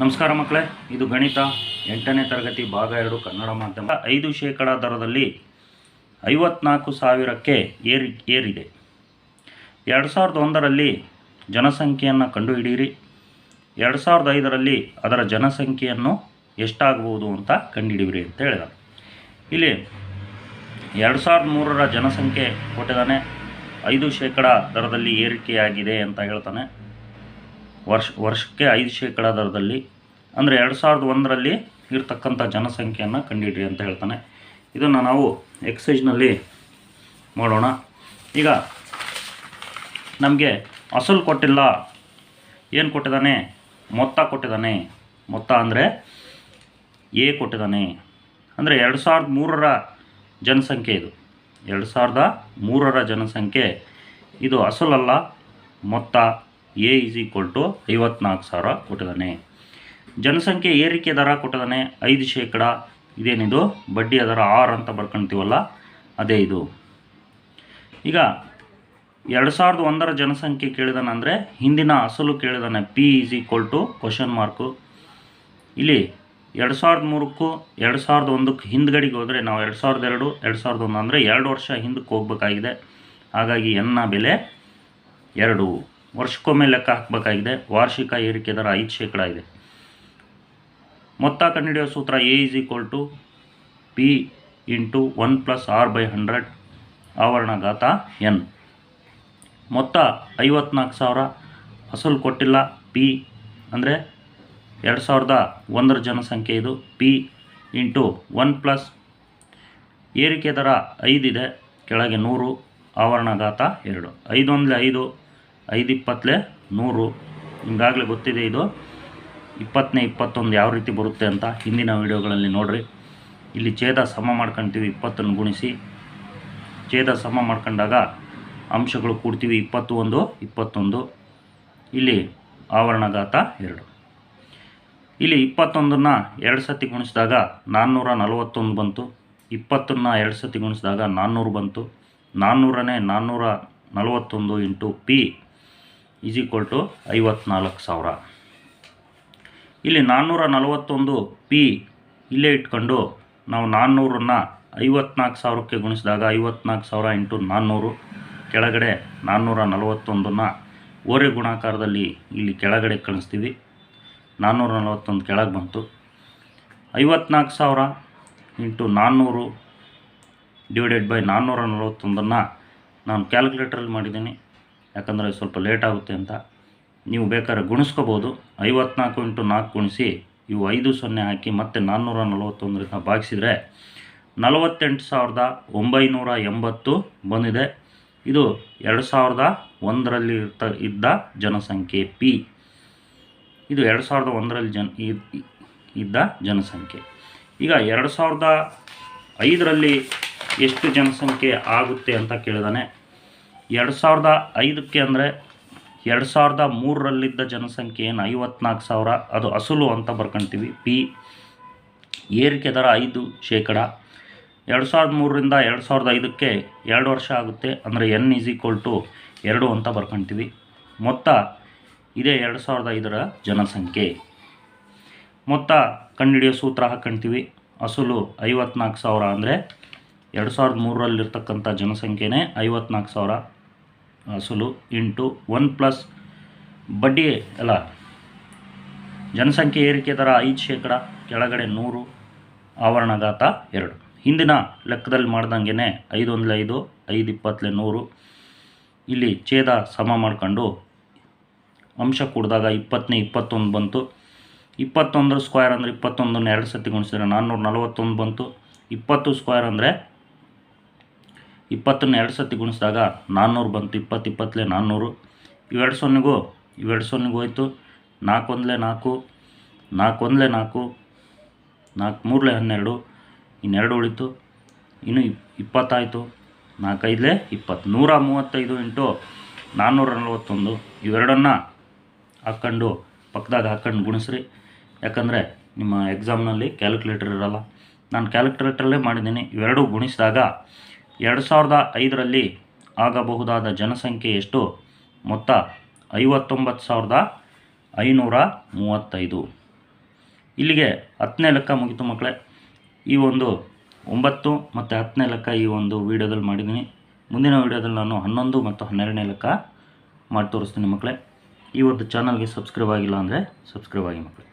ನಮಸ್ಕಾರ ಮಕ್ಕಳೇ, ಇದು ಗಣಿತ. ಎಂಟನೇ ತರಗತಿ ಭಾಗ ಎರಡು, ಕನ್ನಡ ಮಾಧ್ಯಮ. ಐದು ಶೇಕಡ ದರದಲ್ಲಿ ಐವತ್ನಾಲ್ಕು ಸಾವಿರಕ್ಕೆ ಏರಿ, ಏರಿದೆ. ಎರಡು ಸಾವಿರದ ಒಂದರಲ್ಲಿ ಜನಸಂಖ್ಯೆಯನ್ನು ಕಂಡುಹಿಡಿಯಿರಿ. ಎರಡು ಸಾವಿರದ ಐದರಲ್ಲಿ ಅದರ ಜನಸಂಖ್ಯೆಯನ್ನು ಎಷ್ಟಾಗಬಹುದು ಅಂತ ಕಂಡುಹಿಡಿಯಿರಿ ಅಂತ ಹೇಳಿದ. ಇಲ್ಲಿ ಎರಡು ಸಾವಿರದ ಮೂರರ ಜನಸಂಖ್ಯೆ ಕೊಟ್ಟಿದ್ದಾನೆ. ಐದು ಶೇಕಡ ದರದಲ್ಲಿ ಏರಿಕೆಯಾಗಿದೆ ಅಂತ ಹೇಳ್ತಾನೆ. ವರ್ಷ, ವರ್ಷಕ್ಕೆ ಐದು ಶೇಕಡ ದರದಲ್ಲಿ, ಅಂದರೆ ಎರಡು ಸಾವಿರದ ಒಂದರಲ್ಲಿ ಇರತಕ್ಕಂಥ ಜನಸಂಖ್ಯೆಯನ್ನು ಕಂಡುಹಿಡ್ರಿ ಅಂತ ಹೇಳ್ತಾನೆ. ಇದನ್ನು ನಾವು ಎಕ್ಸೈಜ್ನಲ್ಲಿ ಮಾಡೋಣ ಈಗ ನಮಗೆ ಅಸಲು ಕೊಟ್ಟಿಲ್ಲ. ಏನು ಕೊಟ್ಟಿದ್ದಾನೆ? ಮೊತ್ತ ಕೊಟ್ಟಿದ್ದಾನೆ. ಮೊತ್ತ ಅಂದರೆ ಎ ಕೊಟ್ಟಿದ್ದಾನೆ. ಅಂದರೆ ಎರಡು ಸಾವಿರದ ಮೂರರ ಜನಸಂಖ್ಯೆ ಇದು. ಎರಡು ಸಾವಿರದ ಮೂರರ ಜನಸಂಖ್ಯೆ. ಇದು ಅಸಲಲ್ಲ, ಮೊತ್ತ. ಎ ಇಸ್ ಈಕ್ವಲ್ ಟು ಐವತ್ನಾಲ್ಕು ಸಾವಿರ ಕೊಟ್ಟಿದ್ದಾನೆ. ಜನಸಂಖ್ಯೆ ಏರಿಕೆ ದರ ಕೊಟ್ಟಿದ್ದಾನೆ, ಐದು ಶೇಕಡ. ಇದೇನಿದು? ಬಡ್ಡಿಯ ದರ ಆರ್ ಅಂತ ಬರ್ಕೊಂತೀವಲ್ಲ, ಅದೇ ಇದು. ಈಗ ಎರಡು ಸಾವಿರದ ಒಂದರ ಜನಸಂಖ್ಯೆ ಕೇಳಿದಾನೆ ಅಂದರೆ ಹಿಂದಿನ ಅಸಲು ಕೇಳಿದಾನೆ, P is equal to question mark. ಇಲ್ಲಿ ಎರಡು ಸಾವಿರದ ಮೂರಕ್ಕೂ ಎರಡು ಸಾವಿರದ ಒಂದಕ್ಕೆ ಹಿಂದ್ಗಡೆಗೆ ಹೋದರೆ ನಾವು ಎರಡು ಸಾವಿರದ ಎರಡು ಎರಡು ಸಾವಿರದ ಒಂದು ಅಂದರೆ ಎರಡು ವರ್ಷ ಹಿಂದಕ್ಕೆ ಹೋಗಬೇಕಾಗಿದೆ. ಹಾಗಾಗಿ ಎನ್ನ ಬೆಲೆ ಎರಡು. ವರ್ಷಕ್ಕೊಮ್ಮೆ ಲೆಕ್ಕ ಹಾಕಬೇಕಾಗಿದೆ. ವಾರ್ಷಿಕ ಏರಿಕೆ ದರ ಐದು ಶೇಕಡ ಇದೆ. ಮೊತ್ತ ಕಂಡುಹಿಡಿಯೋ ಸೂತ್ರ A is equal to P into one plus R by hundred ಆವರಣಘಾತ N ಮೊತ್ತ ಐವತ್ನಾಲ್ಕು ಸಾವಿರ ಅಸಲು ಕೊಟ್ಟಿಲ್ಲ. ಪಿ ಅಂದರೆ ಎರಡು ಸಾವಿರದ ಒಂದರ ಜನಸಂಖ್ಯೆ ಇದು. ಪಿ ಇಂಟು ಒನ್ ಪ್ಲಸ್ ಏರಿಕೆ ದರ ಐದಿದೆ ಕೆಳಗೆ ನೂರು, ಆವರಣಘಾತ ಎರಡು. ಐದೊಂದಲೇ ಐದು ಐದು ಇಪ್ಪತ್ತಲೆ ನೂರು. ನಿಮಗಾಗಲೇ ಗೊತ್ತಿದೆ ಇದು. ಇಪ್ಪತ್ತನೇ ಇಪ್ಪತ್ತೊಂದು ಯಾವ ರೀತಿ ಬರುತ್ತೆ ಅಂತ ಹಿಂದಿನ ವೀಡಿಯೋಗಳಲ್ಲಿ ನೋಡಿರಿ. ಇಲ್ಲಿ ಛೇದ ಸಮ ಮಾಡ್ಕೊಳ್ತೀವಿ ಇಪ್ಪತ್ತನ್ನು ಗುಣಿಸಿ. ಛೇದ ಸಮ ಮಾಡ್ಕೊಂಡಾಗ ಅಂಶಗಳು ಕೂಡ್ತೀವಿ ಇಪ್ಪತ್ತು ಒಂದು ಇಪ್ಪತ್ತೊಂದು. ಇಲ್ಲಿ ಆವರಣಘಾತ ಎರಡು. ಇಲ್ಲಿ ಇಪ್ಪತ್ತೊಂದನ್ನು ಎರಡು ಸತಿ ಗುಣಿಸಿದಾಗ ನಾನ್ನೂರ ನಲವತ್ತೊಂದು ಬಂತು. ಇಪ್ಪತ್ತನ್ನ ಎರಡು ಸತಿ ಗುಣಿಸಿದಾಗ ನಾನ್ನೂರು ಬಂತು. ನಾನ್ನೂರನೇ ನಾನ್ನೂರ ನಲವತ್ತೊಂದು into P is equal to ಐವತ್ನಾಲ್ಕು ಸಾವಿರ. ಇಲ್ಲಿ ನಾನ್ನೂರ ನಲವತ್ತೊಂದು ಪಿ ಇಲ್ಲೇ ಇಟ್ಕೊಂಡು ನಾವು ನಾನ್ನೂರನ್ನು ಐವತ್ನಾಲ್ಕು ಸಾವಿರಕ್ಕೆ ಗುಣಿಸಿದಾಗ ಐವತ್ನಾಲ್ಕು ಸಾವಿರ ಇಂಟು ನಾನ್ನೂರು, ಕೆಳಗಡೆ ನಾನ್ನೂರ ನಲವತ್ತೊಂದನ್ನು ಓರೆ ಗುಣಾಕಾರದಲ್ಲಿ ಇಲ್ಲಿ ಕೆಳಗಡೆ ಕಳಿಸ್ತೀವಿ. ನಾನ್ನೂರ ನಲವತ್ತೊಂದು ಕೆಳಗೆ ಬಂತು. ಐವತ್ನಾಲ್ಕು ಸಾವಿರ ಇಂಟು ನಾನ್ನೂರು ಡಿವೈಡೆಡ್ ಬೈ ನಾನ್ನೂರ ನಲವತ್ತೊಂದನ್ನು ನಾನು ಕ್ಯಾಲ್ಕುಲೇಟ್ರಲ್ಲಿ ಮಾಡಿದ್ದೀನಿ. ಯಾಕಂದರೆ ಸ್ವಲ್ಪ ಲೇಟ್ ಆಗುತ್ತೆ ಅಂತ. ನೀವು ಬೇಕಾದ್ರೆ ಗುಣಿಸ್ಕೋಬೋದು. ಐವತ್ನಾಲ್ಕು ಇಂಟು ನಾಲ್ಕು ಗುಣಿಸಿ ಇವು ಐದು ಸೊನ್ನೆ ಹಾಕಿ ಮತ್ತೆ ನಾನ್ನೂರ ನಲವತ್ತೊಂದರಿಂದ ಭಾಗಿಸಿದರೆ ನಲವತ್ತೆಂಟು ಸಾವಿರದ ಒಂಬೈನೂರ ಎಂಬತ್ತು ಬಂದಿದೆ. ಇದು ಎರಡು ಸಾವಿರದ ಒಂದರಲ್ಲಿ ಇರ್ತ ಇದ್ದ ಜನಸಂಖ್ಯೆ ಪಿ. ಇದು ಎರಡು ಸಾವಿರದ ಒಂದರಲ್ಲಿ ಜನ ಇದ್- ಇದ್ದ ಜನಸಂಖ್ಯೆ. ಈಗ ಎರಡು ಸಾವಿರದ ಐದರಲ್ಲಿ ಎಷ್ಟು ಜನಸಂಖ್ಯೆ ಆಗುತ್ತೆ ಅಂತ ಕೇಳಿದಾನೆ. ಎರಡು ಸಾವಿರದ ಐದಕ್ಕೆ ಅಂದರೆ ಎರಡು ಸಾವಿರದ ಮೂರರಲ್ಲಿದ್ದ ಜನಸಂಖ್ಯೆ ಏನು ಐವತ್ನಾಲ್ಕು ಸಾವಿರ. ಅದು ಅಸಲು ಅಂತ ಬರ್ಕೊಳ್ತೀವಿ ಪಿ ಏರಿಕೆ ದರ ಐದು ಶೇಕಡ. ಎರಡು ಸಾವಿರದ ಮೂರರಿಂದ ಎರಡು ಸಾವಿರದ ಐದಕ್ಕೆ ಎರಡು ವರ್ಷ ಆಗುತ್ತೆ. ಅಂದರೆ ಎನ್ ಈಸ್ ಈಕ್ವಲ್ ಟು ಎರಡು ಅಂತ ಬರ್ಕೊಳ್ತೀವಿ ಮೊತ್ತ ಇದೇ ಎರಡು ಸಾವಿರದ ಐದರ ಜನಸಂಖ್ಯೆ. ಮೊತ್ತ ಕಂಡುಹಿಡಿಯೋ ಸೂತ್ರ ಹಾಕ್ಕೊಂತೀವಿ ಅಸಲು ಐವತ್ನಾಲ್ಕು ಸಾವಿರ ಅಂದರೆ ಎರಡು ಸಾವಿರದ ಮೂರರಲ್ಲಿರ್ತಕ್ಕಂಥ ಜನಸಂಖ್ಯೆನೇ ಐವತ್ನಾಲ್ಕು ಸಾವಿರ. ಅಸಲು ಇಂಟು ಒನ್ ಪ್ಲಸ್ ಬಡ್ಡಿ ಅಲ್ಲ, ಜನಸಂಖ್ಯೆ ಏರಿಕೆ ದರ ಐದು ಶೇಕಡ, ಕೆಳಗಡೆ ನೂರು, ಆವರಣಘಾತ ಎರಡು. ಹಿಂದಿನ ಲೆಕ್ಕದಲ್ಲಿ ಮಾಡ್ದಂಗೆ ಐದು ಒಂದಲೇ ಐದು ಐದು ಇಪ್ಪತ್ತಲೆ ನೂರು. ಇಲ್ಲಿ ಛೇದ ಸಮ ಮಾಡ್ಕೊಂಡು ಅಂಶ ಕೂಡಿದಾಗ ಇಪ್ಪತ್ತನೇ ಇಪ್ಪತ್ತೊಂದು ಬಂತು. ಇಪ್ಪತ್ತೊಂದು ಸ್ಕ್ವೇರ್ ಅಂದರೆ ಇಪ್ಪತ್ತೊಂದನ್ನು ಎರಡು ಸತಿ ಗುಣಿಸಿದ್ರೆ ನಾನ್ನೂರ ನಲವತ್ತೊಂದು ಬಂತು. ಇಪ್ಪತ್ತು ಸ್ಕ್ವೇರ್ ಅಂದರೆ ಇಪ್ಪತ್ತನ್ನು ಎರಡು ಸತಿ ಗುಣಿಸಿದಾಗ ನಾನ್ನೂರು ಬಂತು, ಇಪ್ಪತ್ತು, ಇಪ್ಪತ್ತಲೇ ನಾನ್ನೂರು. ಇವೆರಡು ಸೊನ್ನೆಗೂ ಇವೆರಡು ಸೊನ್ನೆಗೂ ಹೋಯ್ತು. ನಾಲ್ಕು ಒಂದಲೇ ನಾಲ್ಕು ನಾಲ್ಕು ಒಂದಲೇ ನಾಲ್ಕು ನಾಲ್ಕು, ಮೂರಲೇ ಹನ್ನೆರಡು, ಇನ್ನೆರಡು ಉಳಿತು. ಇನ್ನು ಇಪ್, ಇಪ್ಪತ್ತಾಯಿತು. ನಾಲ್ಕೈದಲೇ ಇಪ್ಪತ್ತು. ನೂರ ಮೂವತ್ತೈದು ಇಂಟು ನಾನ್ನೂರ ನಲವತ್ತೊಂದು. ಇವೆರಡನ್ನು ಹಾಕ್ಕೊಂಡು, ಪಕ್ಕದಾಗ ಹಾಕ್ಕೊಂಡು ಗುಣಿಸ್ರಿ. ಯಾಕಂದರೆ ನಿಮ್ಮ ಎಕ್ಸಾಮ್ನಲ್ಲಿ ಕ್ಯಾಲ್ಕುಲೇಟರ್ ಇರಲ್ಲ. ನಾನು ಕ್ಯಾಲ್ಕುಲೇಟರಲ್ಲೇ ಮಾಡಿದ್ದೀನಿ. ಇವೆರಡು ಗುಣಿಸಿದಾಗ ಎರಡು ಸಾವಿರದ ಐದರಲ್ಲಿ ಆಗಬಹುದಾದ ಜನಸಂಖ್ಯೆ ಎಷ್ಟು? ಮೊತ್ತ ಐವತ್ತೊಂಬತ್ತು ಸಾವಿರದ ಐನೂರ ಮೂವತ್ತೈದು. ಇಲ್ಲಿಗೆ ಹತ್ತನೇ ಲೆಕ್ಕ ಮುಗಿತು ಮಕ್ಕಳೇ. ಈ ಒಂದು ಒಂಬತ್ತು ಮತ್ತು ಹತ್ತನೇ ಲೆಕ್ಕ ಈ ಒಂದು ವಿಡಿಯೋದಲ್ಲಿ ಮಾಡಿದ್ದೀನಿ. ಮುಂದಿನ ವಿಡಿಯೋದಲ್ಲಿ ನಾನು ಹನ್ನೊಂದು ಮತ್ತು ಹನ್ನೆರಡನೇ ಲೆಕ್ಕ ಮಾಡಿ ತೋರಿಸ್ತೀನಿ ಮಕ್ಕಳೇ. ಈ ಒಂದು ಚಾನಲ್ಗೆ ಸಬ್ಸ್ಕ್ರೈಬ್ ಆಗಿಲ್ಲ ಅಂದರೆ ಸಬ್ಸ್ಕ್ರೈಬ್ ಆಗಿ ಮಕ್ಕಳೇ.